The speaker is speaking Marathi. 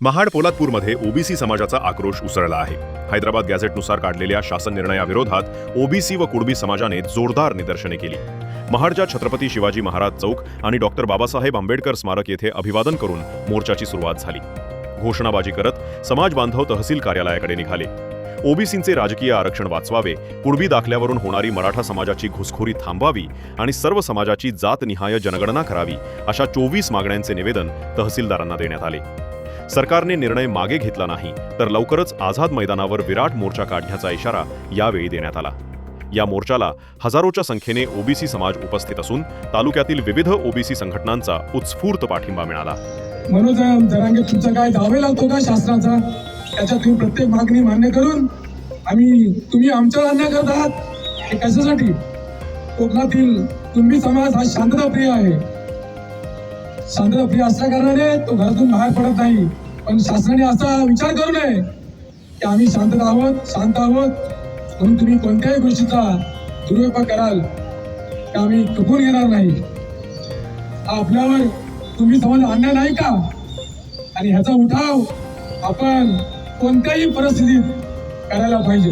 महाड पोलादपूरमध्ये ओबीसी समाजाचा आक्रोश उसळला आहे. हैदराबाद गॅझेटनुसार काढलेल्या शासन निर्णयाविरोधात ओबीसी व कुणबी समाजाने जोरदार निदर्शने केली. महाडच्या छत्रपती शिवाजी महाराज चौक आणि डॉक्टर बाबासाहेब आंबेडकर स्मारक येथे अभिवादन करून मोर्चाची सुरुवात झाली. घोषणाबाजी करत समाज बांधव तहसील कार्यालयाकडे निघाले. ओबीसींचे राजकीय आरक्षण वाचवावे कुणबी दाखल्यावरून होणारी मराठा समाजाची घुसखोरी थांबवावी आणि सर्व समाजाची जातनिहाय जनगणना करावी अशा चोवीस मागण्यांचे निवेदन तहसीलदारांना देण्यात आले. सरकारने निर्णय मागे घेतला नाही तर लवकरच आझाद मैदानावर विराट मोर्चा काढण्याचा इशारा यावेळी देण्यात आला. या मोर्चाला हजारोच्या संख्येने ओबीसी समाज उपस्थित असून तालुक्यातील विविध ओबीसी संघटनांचा उत्स्फूर्त पाठिंबा मिळाला. मनोज जरांगे तुमचा काय दावे लागतो का शास्त्राचा त्याच्यात तुम्ही प्रत्येक मागणी मान्य करून आम्ही तुम्ही आमच्यावर अन्याय करत आहात? हे कशासाठी? कोकणातील तुम्ही समाज हा शांतताप्रिय आहे. शांतताप्रिय असल्या कारणाने तो घरातून बाहेर पडत नाही. पण शासनाने असा विचार करू नये की आम्ही शांतता आहोत शांत आहोत म्हणून तुम्ही कोणत्याही गोष्टीचा दुरुपयोग कराल तर आम्ही कपूर घेणार नाही. हा आपल्यावर तुम्ही समज आणणार नाही का? आणि ह्याचा उठाव आपण कोणत्याही परिस्थितीत करायला पाहिजे.